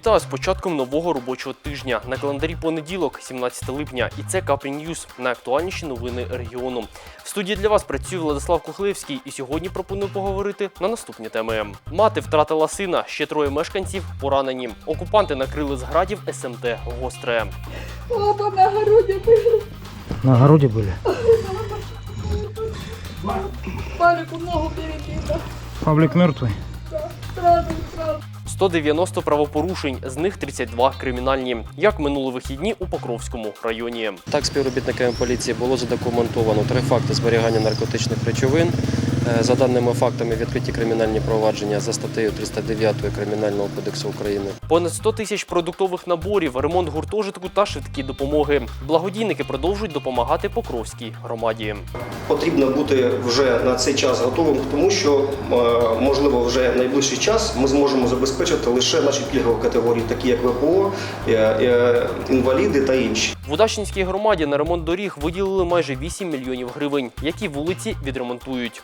Вітаю з початком нового робочого тижня. На календарі понеділок, 17 липня, і це Капрі Ньюз, найактуальніші новини регіону. В студії для вас працює Владислав Кухлевський, і сьогодні пропоную поговорити на наступні теми. Мати втратила сина, ще троє мешканців поранені. Окупанти накрили з градів СМТ Гостре. Оба на огороде были. На огороде были. Палику ногу перебила. Павлик мертвый. Сразу, сразу. 190 правопорушень, з них 32 кримінальні, як минули вихідні у Покровському районі. Так, співробітниками поліції було задокументовано три факти зберігання наркотичних речовин. Е, За даними фактами, відкриті кримінальні провадження за статтею 309 Кримінального кодексу України. Понад 100 тисяч продуктових наборів, ремонт гуртожитку та швидкі допомоги. Благодійники продовжують допомагати Покровській громаді. Потрібно бути вже на цей час готовим, тому що е, можливо вже в найближчий час ми зможемо забезпечити лише наші пільгові категорії, такі як ВПО, е, інваліди та інші. В Удачненській громаді на ремонт доріг виділили майже 8 мільйонів гривень, які вулиці відремонтують.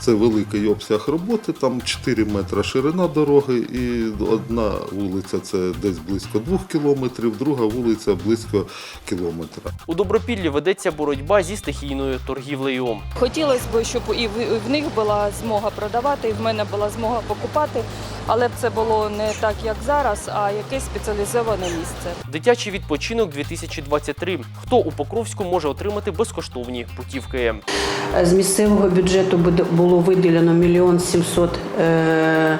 Це великий обсяг роботи, там 4 метри ширина дороги, і одна вулиця це десь близько 2 кілометрів, друга вулиця близько кілометра. У Добропіллі ведеться боротьба зі стихійною торгівлею. Хотілося б, щоб і в, них була змога продавати, і в мене була змога покупати, але б це було не так, як зараз, а якесь спеціалізоване місце. Дитячий відпочинок 2023. Хто у Покровську може отримати безкоштовні путівки? З місцевого бюджету буде- було виділено мільйон сімсот е,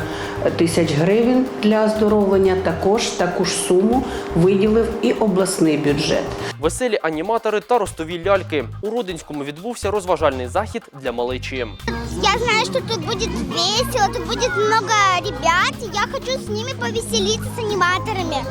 тисяч гривень для оздоровлення. Також таку ж суму виділив і обласний бюджет. Веселі аніматори та ростові ляльки. У Родинському відбувся розважальний захід для малечі. Я знаю, что тут будет весело, тут будет много ребят. Я хочу с ними повеселиться с аниматорами.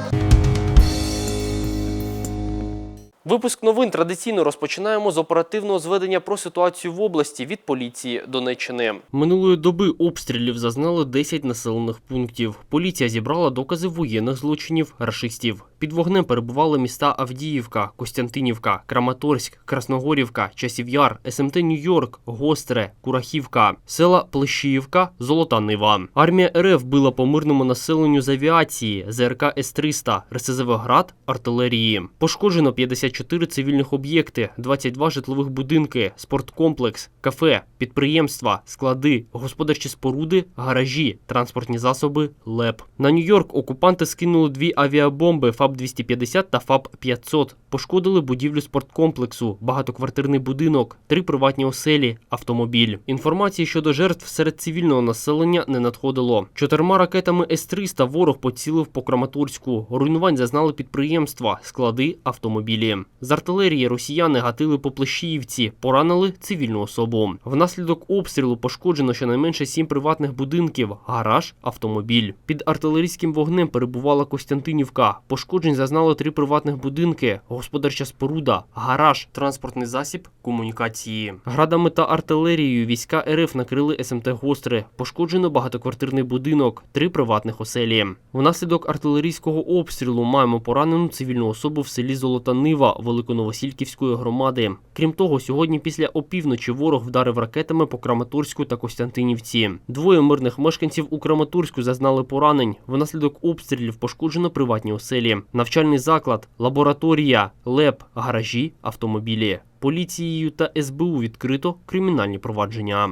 Випуск новин традиційно розпочинаємо з оперативного зведення про ситуацію в області від поліції Донеччини. Минулої доби обстрілів зазнали 10 населених пунктів. Поліція зібрала докази воєнних злочинів рашистів. Під вогнем перебували міста Авдіївка, Костянтинівка, Краматорськ, Красногорівка, Часів'яр, СМТ Нью-Йорк, Гостре, Курахівка, села Плещіївка, Золота Нива. Армія РФ била по мирному населенню з авіації, ЗРК С-300, РСЗВ «Град», артилерії. Пошкоджено 54 цивільних об'єкти, 22 житлових будинки, спорткомплекс, кафе, підприємства, склади, господарчі споруди, гаражі, транспортні засоби, ЛЕП. На Нью-Йорк окупанти скинули дві авіабомби ФАБ-250 та ФАБ-500. Пошкодили будівлю спорткомплексу, багатоквартирний будинок, три приватні оселі, автомобіль. Інформації щодо жертв серед цивільного населення не надходило. Чотирма ракетами С-300 ворог поцілив по Краматорську. Руйнувань зазнали підприємства, склади, автомобілі. З артилерії росіяни гатили по Плещіївці, поранили цивільну особу. Внаслідок обстрілу пошкоджено щонайменше сім приватних будинків, гараж, автомобіль. Під артилерійським вогнем перебувала Костянтинівка. Пошкоджень зазнали три приватних будинки, господарча споруда, гараж, транспортний засіб, комунікації. Градами та артилерією війська РФ накрили СМТ Гостре. Пошкоджено багатоквартирний будинок, три приватних оселі. Внаслідок артилерійського обстрілу маємо поранену цивільну особу в селі Золота Нива Великоновосільківської громади. Крім того, сьогодні після опівночі ворог вдарив ракетами по Краматорську та Костянтинівці. Двоє мирних мешканців у Краматорську зазнали поранень. Внаслідок обстрілів пошкоджено приватні оселі, навчальний заклад, лабораторія, ЛЕП, гаражі, автомобілі. Поліцією та СБУ відкрито кримінальні провадження.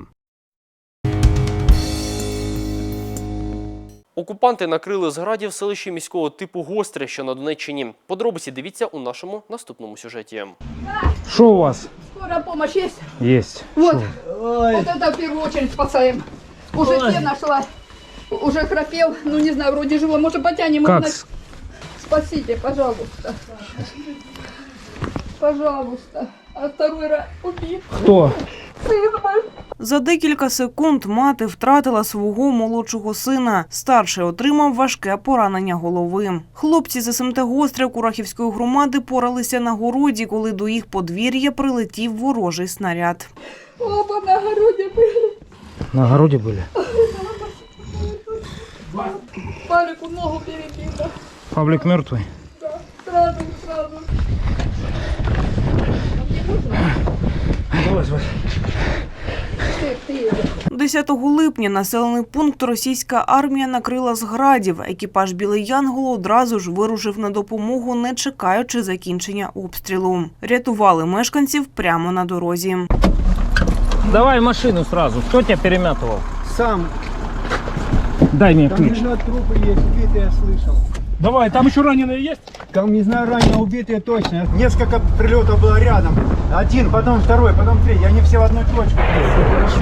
Окупанти накрили зградів селищі міського типу Гостре, що на Донеччині. Подробиці дивіться у нашому наступному сюжеті. Что у вас? Скорая помощь есть? Есть. Вот. Вот это в первую очередь спасаем. Уже те нашла. Уже храпел. Ну, не знаю, вроде живой. Может, потянем Как? на- Спасите, пожалуйста. Пожалуйста. А второй раз убит. Кто? Сын мой. За декілька секунд мати втратила свого молодшого сина. Старший отримав важке поранення голови. Хлопці з СМТ Гостре Курахівської громади поралися на городі, коли до їх подвір'я прилетів ворожий снаряд. Оба на огороде были. На огороде были. Палику ногу перебила. Павлик мертвый. Сразу, сразу. 10 липня населений пункт російська армія накрила з градів. Екіпаж Білий Янгол одразу ж вирушив на допомогу, не чекаючи закінчення обстрілу. Рятували мешканців прямо на дорозі. Давай машину сразу. Кто тебя перемятывал? Сам. Дай мне Там, ключ. не знаю, трупы есть, убитые, я слышал. Давай, там еще раненые есть? Там, не знаю, ранее убитые точно. Несколько прилетов было рядом. Один, потом второй, потом третий. Они все в одну точку. Хорошо.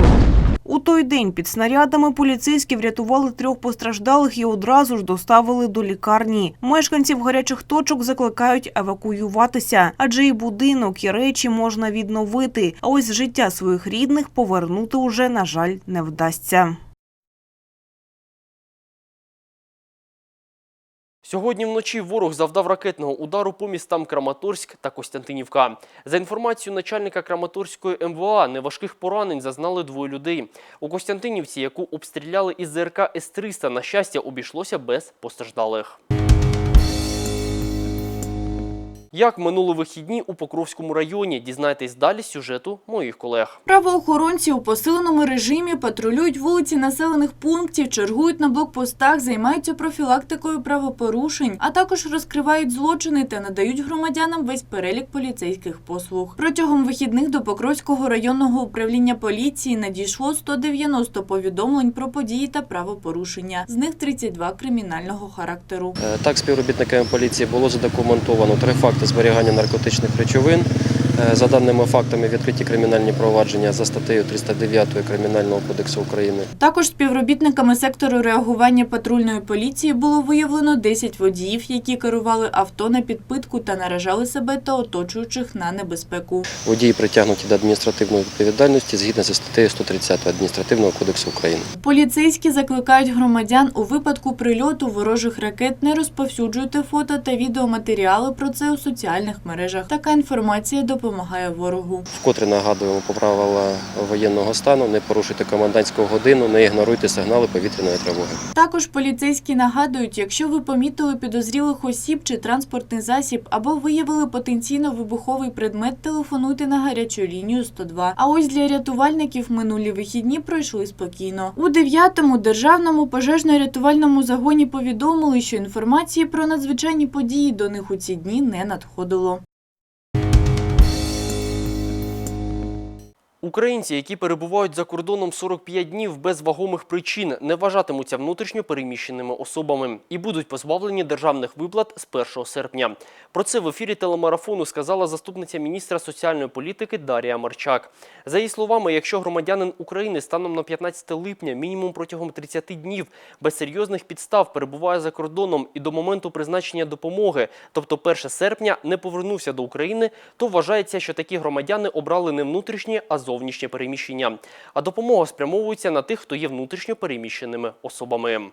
У той день під снарядами поліцейські врятували трьох постраждалих і одразу ж доставили до лікарні. Мешканців гарячих точок закликають евакуюватися, адже і будинок, і речі можна відновити. А ось життя своїх рідних повернути уже, на жаль, не вдасться. Сьогодні вночі ворог завдав ракетного удару по містам Краматорськ та Костянтинівка. За інформацією начальника Краматорської МВА, неважких поранень зазнали двоє людей. У Костянтинівці, яку обстріляли із ЗРК С-300, на щастя, обійшлося без постраждалих. Як минули вихідні у Покровському районі? Дізнайтесь далі з сюжету моїх колег. Правоохоронці у посиленому режимі патрулюють вулиці населених пунктів, чергують на блокпостах, займаються профілактикою правопорушень, а також розкривають злочини та надають громадянам весь перелік поліцейських послуг. Протягом вихідних до Покровського районного управління поліції надійшло 190 повідомлень про події та правопорушення. З них 32 кримінального характеру. Е, Так, співробітниками поліції було задокументовано три факти зберігання наркотичних речовин. Е, За даними фактами, відкриті кримінальні провадження за статтею 309 Кримінального кодексу України. Також співробітниками сектору реагування патрульної поліції було виявлено 10 водіїв, які керували авто на підпитку та наражали себе та оточуючих на небезпеку. Водії притягнуті до адміністративної відповідальності згідно зі статтею 130 Адміністративного кодексу України. Поліцейські закликають громадян у випадку прильоту ворожих ракет не розповсюджуйте фото та відеоматеріали про це у соціальних мережах. Така інформація допомагає ворогу. Вкотре нагадуємо про правила воєнного стану, не порушуйте комендантську годину, не ігноруйте сигнали повітряної тривоги. Також поліцейські нагадують, якщо ви помітили підозрілих осіб чи транспортний засіб або виявили потенційно вибуховий предмет, телефонуйте на гарячу лінію 102. А ось для рятувальників минулі вихідні пройшли спокійно. У 9-му державному пожежно-рятувальному загоні повідомили, що інформації про надзвичайні події до них у ці дні не надходило. Українці, які перебувають за кордоном 45 днів без вагомих причин, не вважатимуться внутрішньо переміщеними особами і будуть позбавлені державних виплат з 1 серпня. Про це в ефірі телемарафону сказала заступниця міністра соціальної політики Дарія Марчак. За її словами, якщо громадянин України станом на 15 липня мінімум протягом 30 днів без серйозних підстав перебуває за кордоном і до моменту призначення допомоги, тобто 1 серпня, не повернувся до України, то вважається, що такі громадяни обрали не внутрішнє, а зовнішнє переміщення. А допомога спрямовується на тих, хто є внутрішньо переміщеними особами.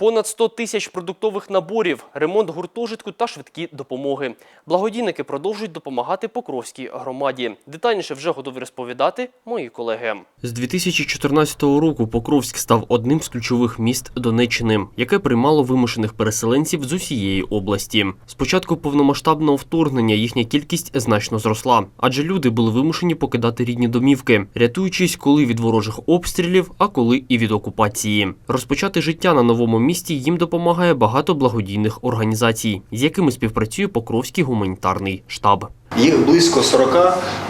Понад 100 тисяч продуктових наборів, ремонт гуртожитку та швидкі допомоги. Благодійники продовжують допомагати Покровській громаді. Детальніше вже готові розповідати мої колеги. З 2014 року Покровськ став одним з ключових міст Донеччини, яке приймало вимушених переселенців з усієї області. З початку повномасштабного вторгнення їхня кількість значно зросла, адже люди були вимушені покидати рідні домівки, рятуючись коли від ворожих обстрілів, а коли і від окупації. Розпочати життя на новому місті їм допомагає багато благодійних організацій, з якими співпрацює Покровський гуманітарний штаб. Їх близько 40,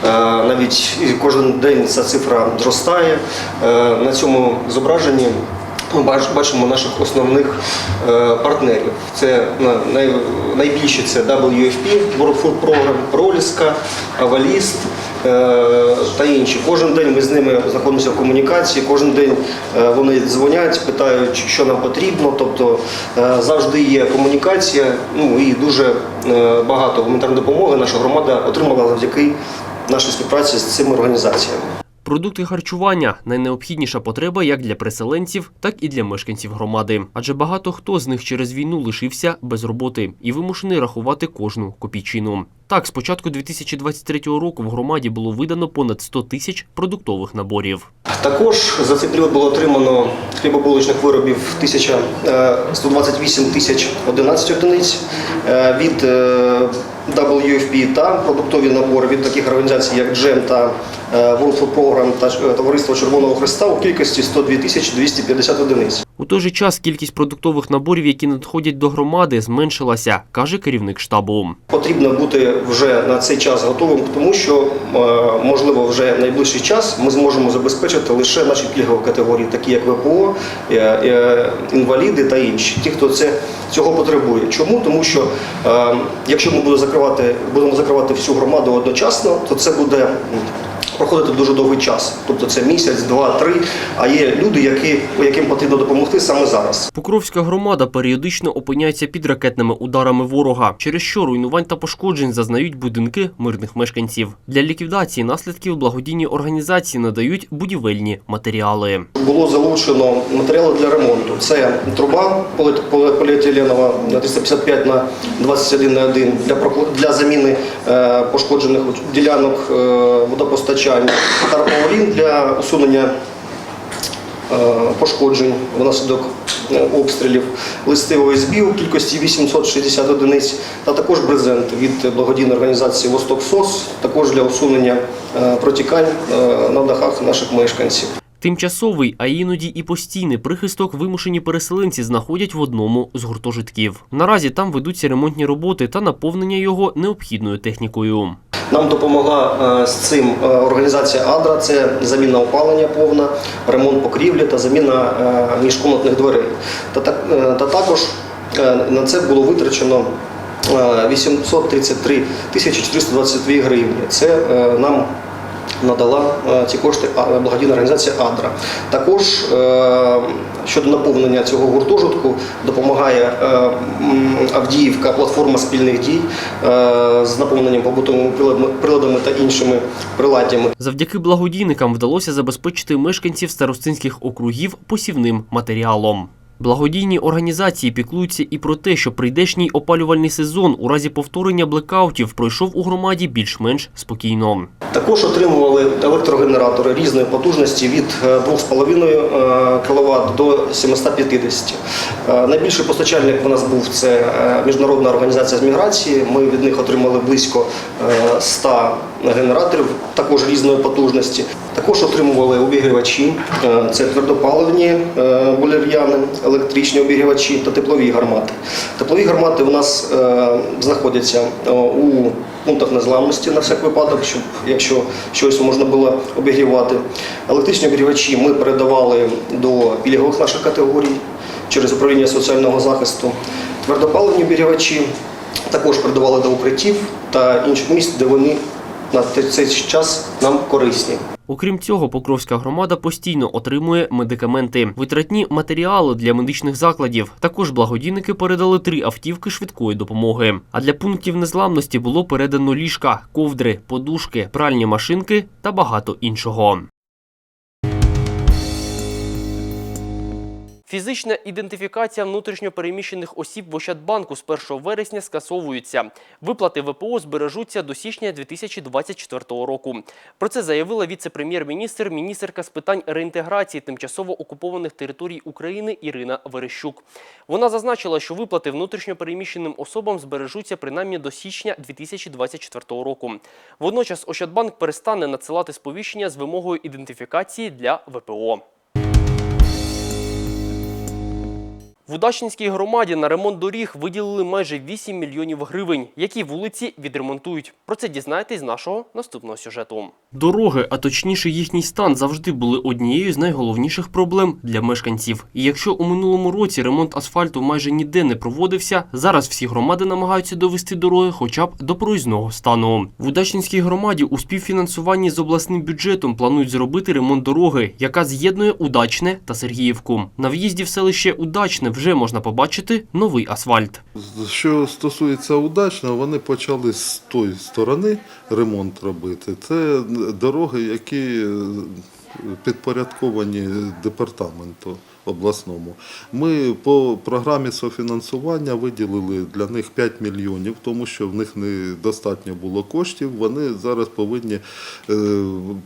е, навіть кожен день ця цифра зростає. Е, На цьому зображенні ми бач- бачимо наших основних е, партнерів. Це на- най- це WFP, World Food Program, Проліска, Аваліст та інші. Кожен день ми з ними знаходимося в комунікації, кожен день е, вони дзвонять, питають, що нам потрібно. Тобто е, завжди є комунікація, ну і дуже е, багато гуманітарної допомоги наша громада отримала завдяки нашій співпраці з цими організаціями. Продукти харчування найнеобхідніша потреба як для переселенців, так і для мешканців громади. Адже багато хто з них через війну лишився без роботи і вимушений рахувати кожну копійчину. Так, з початку 2023 року в громаді було видано понад 100 тисяч продуктових наборів. Також за цей період було отримано хлібобулочних виробів 1000, е, 128 тисяч 11 одиниць. Е, Від е, WFP та продуктові набори від таких організацій, як Джем та е, World Food Program та е, Товариство Червоного Христа у кількості 102 тисячі 250 одиниць. У той же час кількість продуктових наборів, які надходять до громади, зменшилася, каже керівник штабу. Потрібно бути вже на цей час готовим, тому що е, можливо вже найближчий час ми зможемо забезпечити лише наші пільгові категорії, такі як ВПО, е, е, інваліди та інші, ті, хто це цього потребує. Чому? Тому що якщо ми будемо закривати, будемо закривати всю громаду одночасно, то це буде. Проходити дуже довгий час, тобто це місяць, два, три. А є люди, які, яким потрібно допомогти саме зараз. Покровська громада періодично опиняється під ракетними ударами ворога, через що руйнувань та пошкоджень зазнають будинки мирних мешканців. Для ліквідації наслідків благодійні організації надають будівельні матеріали. Було залучено матеріали для ремонту. Це труба полі- полі- поліетиленова на 355 на 21 на 1 для, заміни е, пошкоджених ділянок е, водопостачання, тарпаулін для усунення е, пошкоджень внаслідок е, обстрілів, листи ОСБ у кількості 860 одиниць, та також брезент від благодійної організації Восток СОС, також для усунення е, протікань на дахах наших мешканців. Тимчасовий, а іноді і постійний прихисток вимушені переселенці знаходять в одному з гуртожитків. Наразі там ведуться ремонтні роботи та наповнення його необхідною технікою. Нам допомогла е, з цим е, організація Адра. Це заміна опалення повна, ремонт покрівлі та заміна е, міжкомнатних дверей. Та, так- та також на це було витрачено е, 833 тисячі 422 гривні. Це нам надала е, ці кошти благодійна організація Адра. Також е, щодо наповнення цього гуртожитку допомагає е, Авдіївка, платформа спільних дій з наповненням побутовими приладами та іншими приладдями. Завдяки благодійникам вдалося забезпечити мешканців старостинських округів посівним матеріалом. Благодійні організації піклуються і про те, що прийдешній опалювальний сезон у разі повторення блекаутів пройшов у громаді більш-менш спокійно. Також отримували електрогенератори різної потужності від е, 2,5 кВт до 750. Е, Найбільший постачальник у нас був це е, Міжнародна організація з міграції. Ми від них отримали близько е, 100 генераторів, також різної потужності. Також отримували обігрівачі, е, це твердопаливні е, болір'яни, електричні обігрівачі та теплові гармати. Теплові гармати у нас е, знаходяться е, у пунктах незламності на всяк випадок, щоб якщо щось можна було обігрівати. Електричні обігрівачі ми передавали до пільгових наших категорій через управління соціального захисту. Твердопаливні обігрівачі також передавали до укриттів та інших місць, де вони на цей час нам корисні. Окрім цього, Покровська громада постійно отримує медикаменти, витратні матеріали для медичних закладів. Також благодійники передали три автівки швидкої допомоги. А для пунктів незламності було передано ліжка, ковдри, подушки, пральні машинки та багато іншого. Фізична ідентифікація внутрішньопереміщених осіб в Ощадбанку з 1 вересня скасовується. Виплати ВПО збережуться до січня 2024 року. Про це заявила віце-прем'єр-міністр, міністерка з питань реінтеграції тимчасово окупованих територій України Ірина Верещук. Вона зазначила, що виплати внутрішньопереміщеним особам збережуться принаймні до січня 2024 року. Водночас Ощадбанк перестане надсилати сповіщення з вимогою ідентифікації для ВПО. В Удачненській громаді на ремонт доріг виділили майже 8 мільйонів гривень, які вулиці відремонтують. Про це дізнаєтесь з нашого наступного сюжету. Дороги, а точніше їхній стан, завжди були однією з найголовніших проблем для мешканців. І якщо у минулому році ремонт асфальту майже ніде не проводився, зараз всі громади намагаються довести дороги хоча б до проїзного стану. В Удачненській громаді у співфінансуванні з обласним бюджетом планують зробити ремонт дороги, яка з'єднує Удачне та Сергіївку. На в'їзді в селище Удачне вже можна побачити новий асфальт. Що стосується удачного, вони почали з тої сторони ремонт робити. Це дороги, які е, підпорядковані департаменту обласному. Ми по програмі софінансування виділили для них 5 мільйонів, тому що в них недостатньо було коштів. Вони зараз повинні е,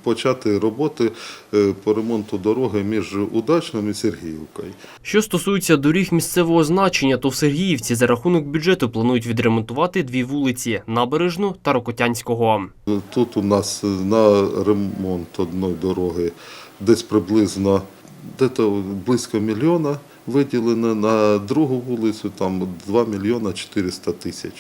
почати роботи е, по ремонту дороги між Удачним і Сергіївкою. Що стосується доріг місцевого значення, то в Сергіївці за рахунок бюджету планують відремонтувати дві вулиці Набережну та Рокотянського. Тут у нас на ремонт одної дороги десь приблизно дето близько мільйона виділено, на другу вулицю там 2 мільйона 400 тисяч.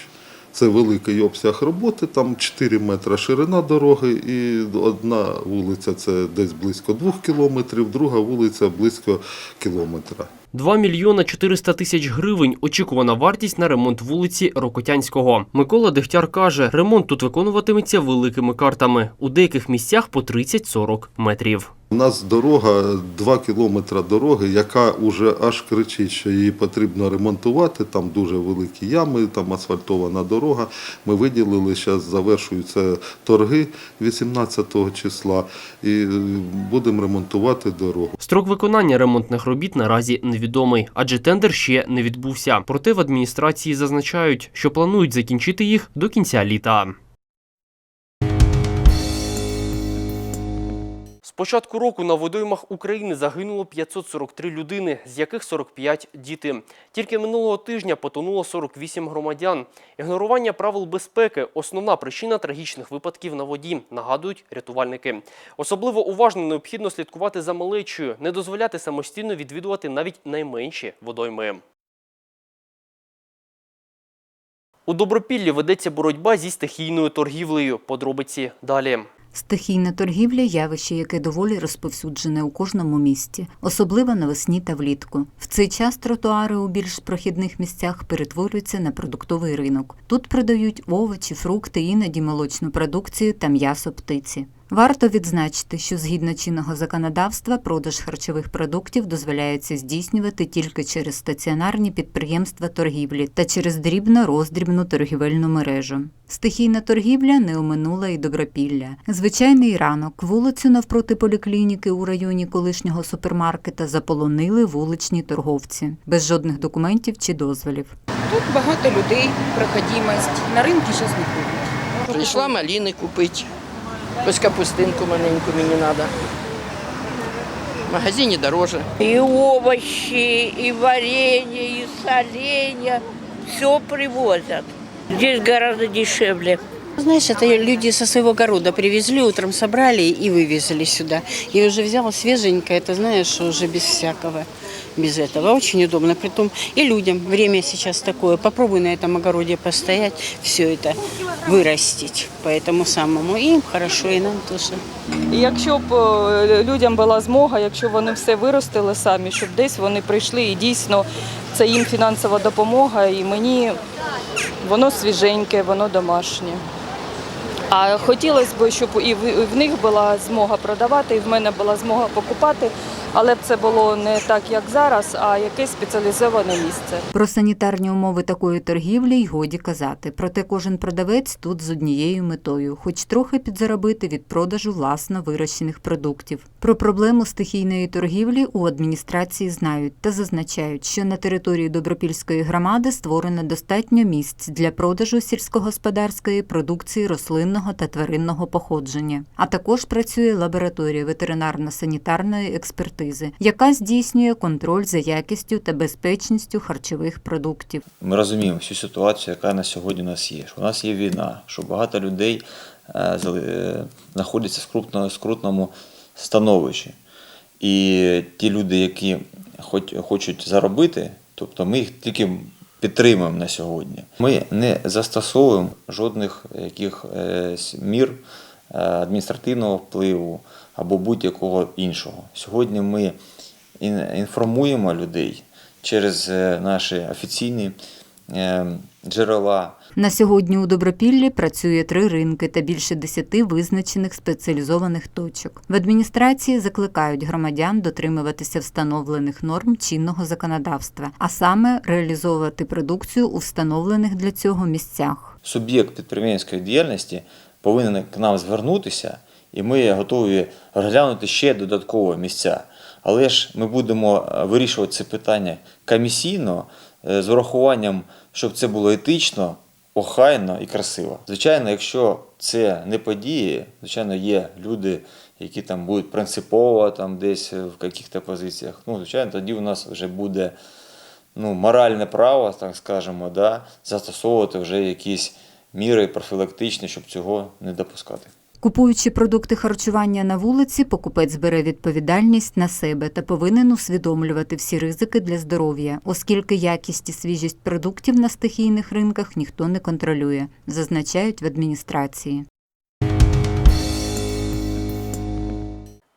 Це великий обсяг роботи, там 4 метри ширина дороги, і одна вулиця це десь близько 2 кілометрів, друга вулиця близько кілометра. 2 мільйона 400 тисяч гривень – очікувана вартість на ремонт вулиці Рокотянського. Микола Дегтяр каже, ремонт тут виконуватиметься великими картами. У деяких місцях по 30-40 метрів. У нас дорога, 2 кілометри дороги, яка вже аж кричить, що її потрібно ремонтувати. Там дуже великі ями, там асфальтована дорога. Ми виділили, зараз завершуються торги 18 числа і е, будемо ремонтувати дорогу. Строк виконання ремонтних робіт наразі невідомий, адже тендер ще не відбувся. Проте в адміністрації зазначають, що планують закінчити їх до кінця літа. Початку року на водоймах України загинуло 543 людини, з яких 45 – діти. Тільки минулого тижня потонуло 48 громадян. Ігнорування правил безпеки – основна причина трагічних випадків на воді, нагадують рятувальники. Особливо уважно необхідно слідкувати за малечою, не дозволяти самостійно відвідувати навіть найменші водойми. У Добропіллі ведеться боротьба зі стихійною торгівлею. Подробиці далі. Стихійна торгівля явище, яке доволі розповсюджене у кожному місті, особливо навесні та влітку. В цей час тротуари у більш прохідних місцях перетворюються на продуктовий ринок. Тут продають овочі, фрукти, іноді молочну продукцію та м'ясо птиці. Варто відзначити, що згідно чинного законодавства продаж харчових продуктів дозволяється здійснювати тільки через стаціонарні підприємства торгівлі та через дрібно-роздрібну торгівельну мережу. Стихійна торгівля не оминула і добропілля. Звичайний ранок вулицю навпроти поліклініки у районі колишнього супермаркета заполонили вуличні торговці без жодних документів чи дозволів. Тут багато людей, проходимость. На ринку зараз не ходять. Прийшла маліни купити. Ось капустинку маленьку мені треба. В магазині дороже. И овощи, и варенье, и соленья. Все привозят. Здесь гораздо дешевле. Знаешь, это люди со своего города привезли, утром собрали и вывезли сюда. И уже взял свеженькое, это знаешь, уже без всякого, без этого. Очень удобно. Притом и людям время сейчас такое. Попробуй на этом огороде постоять, все это вырастить по этому самому. И им хорошо, и нам тоже. І якщо б е, людям була змога, якщо вони все виростили самі, щоб десь вони прийшли і дійсно це їм фінансова допомога, і мені воно свіженьке, воно домашнє. А хотілося б, щоб і в і в них була змога продавати, і в мене була змога покупати, але б це було не так, як зараз, а якесь спеціалізоване місце. Про санітарні умови такої торгівлі й годі казати. Проте кожен продавець тут з однією метою, хоч трохи підзаробити від продажу власно вирощених продуктів. Про проблему стихійної торгівлі у адміністрації знають та зазначають, що на території Добропільської громади створено достатньо місць для продажу сільськогосподарської продукції рослинного та тваринного походження. А також працює лабораторія ветеринарно-санітарної експертизи, яка здійснює контроль за якістю та безпечністю харчових продуктів. Ми розуміємо всю ситуацію, яка на сьогодні у нас є. Що у нас є війна, що багато людей е, е, знаходяться в скрутному становищі. І ті люди, які хоч, хочуть заробити, тобто ми їх тільки підтримуємо на сьогодні. Ми не застосовуємо жодних яких е, мір адміністративного впливу або будь-якого іншого. Сьогодні ми ін- інформуємо людей через е, наші офіційні е, джерела. На сьогодні у Добропіллі працює три ринки та більше десяти визначених спеціалізованих точок. В адміністрації закликають громадян дотримуватися встановлених норм чинного законодавства, а саме реалізовувати продукцію у встановлених для цього місцях. Суб'єкт підприємницької діяльності повинен к нам звернутися, і ми готові розглянути ще додаткові місця. Але ж ми будемо е, вирішувати це питання комісійно е, з урахуванням, щоб це було етично, охайно і красиво. Звичайно, якщо це не події, звичайно, є люди, які там будуть принципово там десь в яких-то позиціях. Ну, звичайно, тоді у нас вже буде ну, моральне право, так скажемо, да, застосовувати вже якісь міри профілактичні, щоб цього не допускати. Купуючи продукти харчування на вулиці, покупець бере відповідальність на себе та повинен усвідомлювати всі ризики для здоров'я, оскільки якість і свіжість продуктів на стихійних ринках ніхто не контролює, зазначають в адміністрації.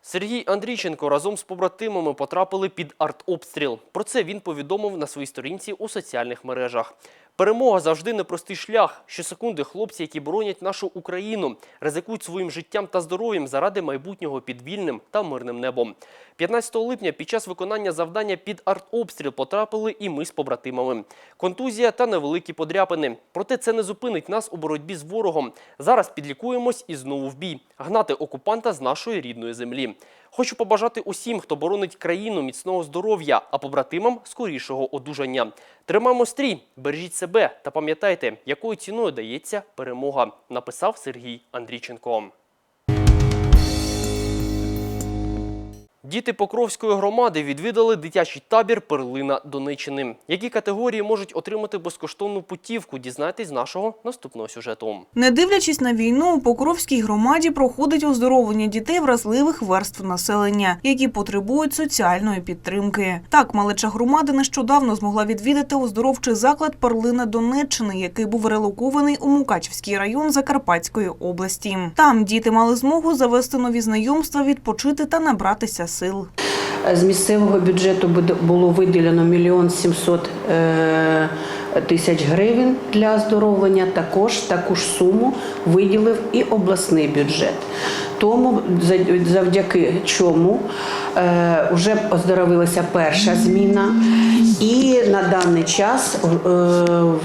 Сергій Андрійченко разом з побратимами потрапили під артобстріл. Про це він повідомив на своїй сторінці у соціальних мережах. Перемога завжди непростий шлях. Щосекунди хлопці, які боронять нашу Україну, ризикують своїм життям та здоров'ям заради майбутнього під вільним та мирним небом. 15 липня під час виконання завдання під артобстріл потрапили і ми з побратимами. Контузія та невеликі подряпини. Проте це не зупинить нас у боротьбі з ворогом. Зараз підлікуємось і знову в бій. Гнати окупанта з нашої рідної землі. Хочу побажати усім, хто боронить країну міцного здоров'я, а побратимам скорішого одужання. Тримаємо стрій, бережіть себе та пам'ятайте, якою ціною дається перемога, написав Сергій Андрійченко. Діти Покровської громади відвідали дитячий табір Перлина Донеччини. Які категорії можуть отримати безкоштовну путівку? Дізнайтесь з нашого наступного сюжету. Не дивлячись на війну, у Покровській громаді проходить оздоровлення дітей вразливих верств населення, які потребують соціальної підтримки. Так, малеча громади нещодавно змогла відвідати оздоровчий заклад Перлина Донеччини, який був релокований у Мукачівський район Закарпатської області. Там діти мали змогу завести нові знайомства, відпочити та набратися сил. З місцевого бюджету було виділено мільйон сімсот е, тисяч гривень для оздоровлення. Також таку ж суму виділив і обласний бюджет. Тому за- завдяки чому е, вже оздоровилася перша зміна, і на даний час е,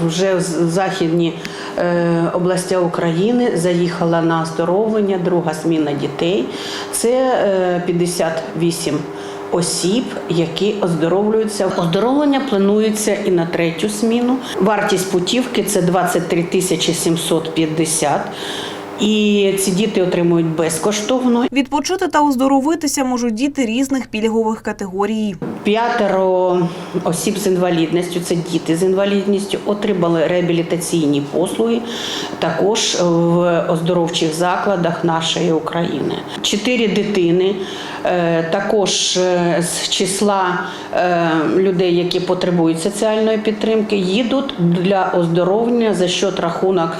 вже в західні е, області України заїхала на оздоровлення друга зміна дітей. Це е, 58 осіб, які оздоровлюються. Оздоровлення планується і на третю зміну. Вартість путівки це 23 тисячі 750. І ці діти отримують безкоштовно. Відпочити та оздоровитися можуть діти різних пільгових категорій. П'ятеро осіб з інвалідністю, це діти з інвалідністю, отримали реабілітаційні послуги також в оздоровчих закладах нашої України. Чотири дитини також е, з числа е, людей, які потребують соціальної підтримки, їдуть для оздоровлення за счет рахунок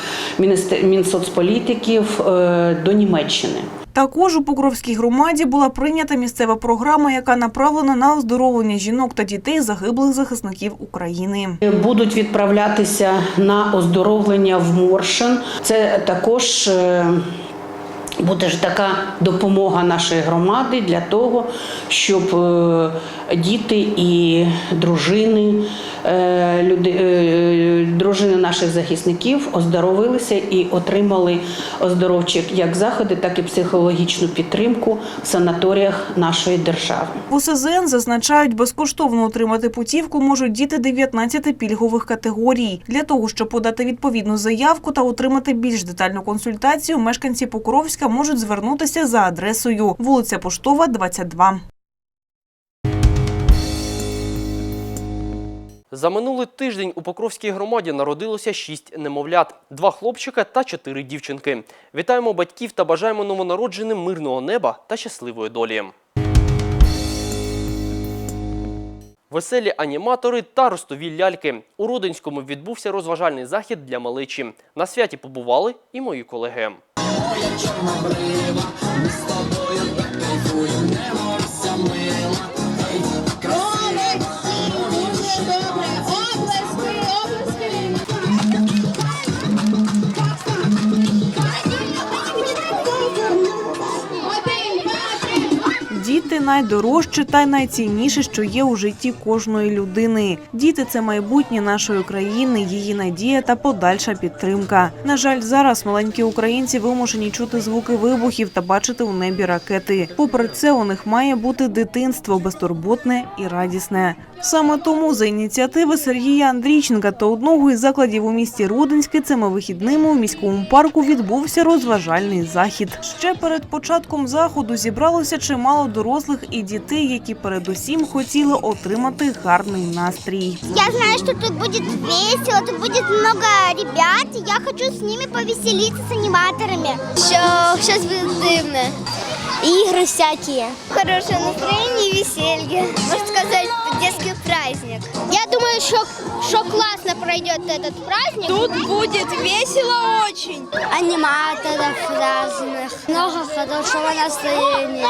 Мінсоцполітиків е, до Німеччини. Також у Покровській громаді була прийнята місцева програма, яка направлена на оздоровлення жінок та дітей загиблих захисників України. Будуть відправлятися на оздоровлення в Моршин. Це також е, буде ж така допомога нашої громади для того, щоб е, діти і дружини, е, люди, е, дружини наших захисників оздоровилися і отримали оздоровчі як заходи, так і психологічну підтримку в санаторіях нашої держави. В УСЗН зазначають, безкоштовно отримати путівку можуть діти 19 пільгових категорій. Для того, щоб подати відповідну заявку та отримати більш детальну консультацію, мешканці Покровська можуть звернутися за адресою вулиця Поштова, 22. За минулий тиждень у Покровській громаді народилося шість немовлят, два хлопчика та чотири дівчинки. Вітаємо батьків та бажаємо новонародженим мирного неба та щасливої долі. Веселі аніматори та ростові ляльки. У Родинському відбувся розважальний захід для малечі. На святі побували і мої колеги чорнобрива Діти найдорожче та найцінніше, що є у житті кожної людини. Діти це майбутнє нашої країни, її надія та подальша підтримка. На жаль, зараз маленькі українці вимушені чути звуки вибухів та бачити у небі ракети. Попри це, у них має бути дитинство безтурботне і радісне. Саме тому за ініціативи Сергія Андрійченка та одного із закладів у місті Рудинське цими вихідними у міському парку відбувся розважальний захід. Ще перед початком заходу зібралося чимало дорослих і дітей, які передусім хотіли отримати гарний настрій. Я знаю, что тут будет весело, тут будет много ребят. и Я хочу с ними повеселиться с аниматорами. Еще сейчас будет дымно. Игры всякие. Хорошее настроение и веселье. Можно сказать, детский праздник. Я думаю, что, что классно пройдет этот праздник. Тут будет весело очень. Аниматоров разных. Много хорошего настроения.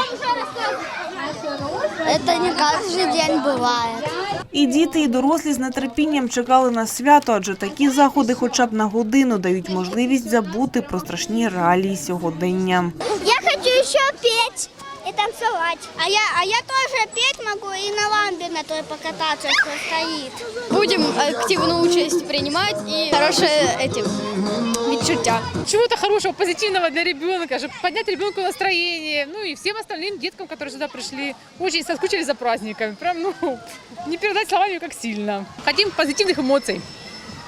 Это не каждый день бывает. І діти, і дорослі з нетерпінням чекали на свято, адже такі заходи, хоча б на годину, дають можливість забути про страшні реалії сьогодення. Я хочу еще петь и танцевать. А я, а я тоже петь могу и на ламбе на той покататься, что стоит. Будем активную участь принимать и хорошее этим відчуття. Чего-то хорошего, позитивного для ребенка, чтобы поднять ребенку настроение, ну и всем остальным деткам, которые сюда пришли, очень соскучились за праздниками. Прям, ну, не передать словами, как сильно. Хотим позитивных эмоций.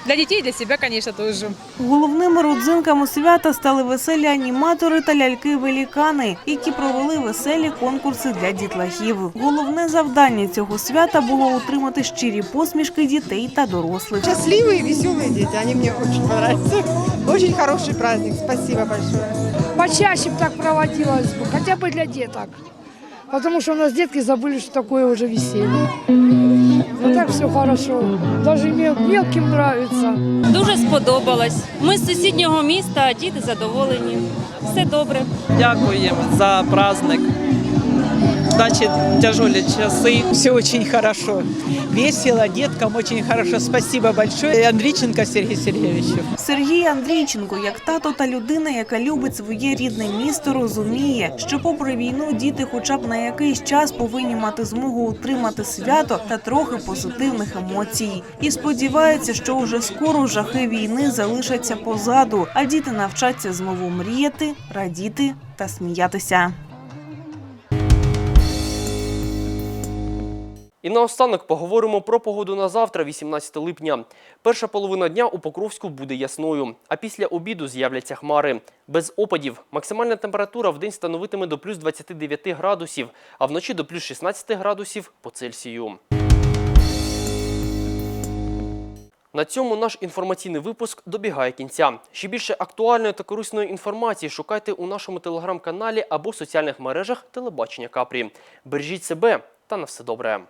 Для детей и для себя, конечно, тоже. Головними родзинками свята стали веселі аніматори та ляльки-велікани, які провели веселі конкурси для дітлахів. Головне завдання цього свята було утримати щирі посмішки дітей та дорослих. Счастливые, веселые дети, они мне очень понравятся. Очень хороший праздник, спасибо большое. Почаще бы так проводилось бы, хотя бы для деток. Потому что у нас детки забыли, что такое уже веселье. А так все хорошо. Даже мілким мелким нравится. Дуже сподобалось. Ми з сусіднього міста, а діти задоволені. Все добре. Дякуємо за праздник. Значит, тяжелые часы. Все очень хорошо. Весело, деткам очень хорошо. Спасибо большое. И Андриченко Сергею Сергеевичу. Сергій Андрійченко, як тато та людина, яка любить своє рідне місто, розуміє, що попри війну діти, хоча б на якийсь час, повинні мати змогу утримати свято та трохи позитивних емоцій. І сподівається, що уже скоро жахи війни залишаться позаду, а діти навчаться знову мріяти, радіти та сміятися. І наостанок поговоримо про погоду на завтра, 18 липня. Перша половина дня у Покровську буде ясною, а після обіду з'являться хмари. Без опадів максимальна температура в день становитиме до плюс 29 градусів, а вночі до плюс 16 градусів по Цельсію. На цьому наш інформаційний випуск добігає кінця. Ще більше актуальної та корисної інформації шукайте у нашому телеграм-каналі або соціальних мережах телебачення Капрі. Бережіть себе та на все добре.